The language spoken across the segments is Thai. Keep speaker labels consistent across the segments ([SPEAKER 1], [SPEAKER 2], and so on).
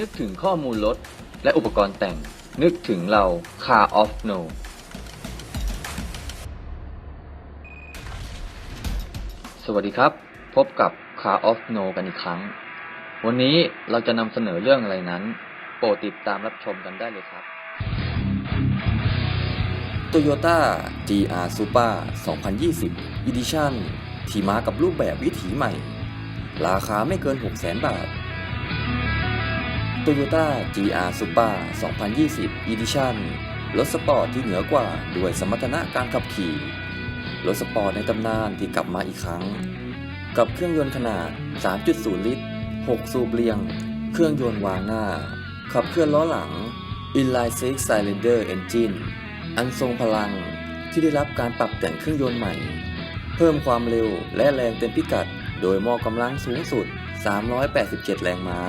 [SPEAKER 1] นึกถึงข้อมูลรถและอุปกรณ์แต่ง นึกถึงเรา Car of No สวัสดีครับ พบกับ Car of No กันอีกครั้ง วันนี้เราจะนำเสนอเรื่องอะไรนั้น โปรดติดตามรับชมกันได้เลยครับ
[SPEAKER 2] Toyota GR Super 2020 Edition ที่มากับรูปแบบวิถีใหม่ ราคาไม่เกิน 600,000 บาท Toyota GR Super 2020 Edition รถสปอร์ตที่เหนือกว่าด้วยสมรรถนะการขับขี่ รถสปอร์ตในตำนานที่กลับมาอีกครั้ง กับเครื่องยนต์ขนาด 3.0 ลิตร 6 สูบเรียง เครื่องยนต์วางหน้า ขับเคลื่อนล้อหลัง Inline Six Cylinder Engine อันทรงพลังที่ได้รับการปรับแต่งเครื่องยนต์ใหม่ เพิ่มความเร็วและแรงเต็มพิกัด โดยมอกำลังสูงสุด 387 แรงม้า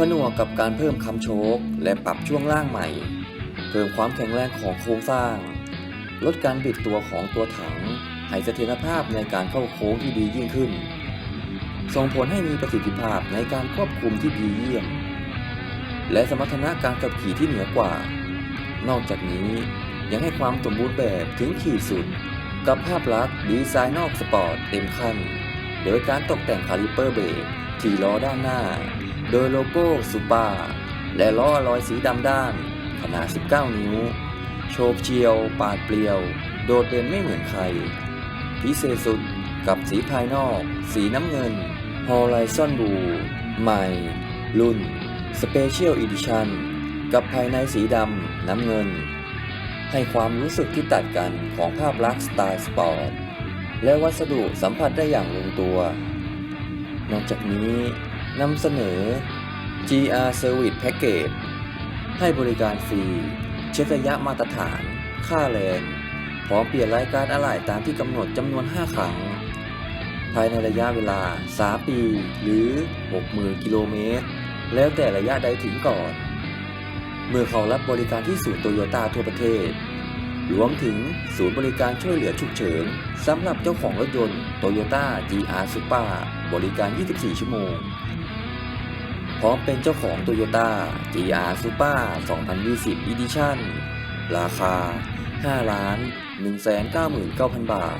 [SPEAKER 2] ผนวกกับการเพิ่มคำโชคและปรับช่วงล่างใหม่ เพิ่มความแข็งแรงของโครงสร้าง ลดการบิดตัวของตัวถังให้เสถียรภาพในการเข้าโค้งที่ดียิ่งขึ้น ส่งผลให้มีประสิทธิภาพในการควบคุมที่ดีเยี่ยม และสมรรถนะการขับขี่ที่เหนือกว่า นอกจากนี้ยังให้ความสมบูรณ์แบบถึงขีดสุด กับภาพลักษณ์ดีไซน์นอกสปอร์ตเต็มขั้น โดยการตกแต่งคาลิเปอร์เบรกที่ล้อด้านหน้า โดยโลโก้ซูปาและล้อลอยสีดำด้าน ขนาด 19 นิ้วโฉบเฉียว ปาดเปลี่ยว โดดเด่นไม่เหมือนใคร พิเศษสุดกับสีภายนอก สีน้ำเงิน Horizon Blue ใหม่ รุ่น Special Edition กับภายในสีดำน้ำเงิน ให้ความรู้สึกที่ตัดกันของภาพลักษณ์สไตล์สปอร์ต และวัสดุสัมผัสได้อย่างลงตัว นอกจากนี้ นำเสนอ GR Service Package ให้บริการฟรี เช็คระยะมาตรฐาน ค่าแรง พร้อมเปลี่ยนรายการอะไหล่ตามที่กำหนดจำนวน 5 ครั้ง ภายในระยะเวลา 3 ปี หรือ 60,000 กิโลเมตร แล้วแต่ระยะใดถึงก่อน เมื่อเขารับบริการที่ศูนย์โตโยต้าทั่วประเทศ รวมถึงศูนย์บริการช่วยเหลือฉุกเฉินสำหรับเจ้าของรถยนต์โตโยต้า GR Super บริการ 24 ชั่วโมง พร้อมเป็นเจ้าของ Toyota GR Super 2020 Edition ราคา 5 1 9 9 0 0 0 บาท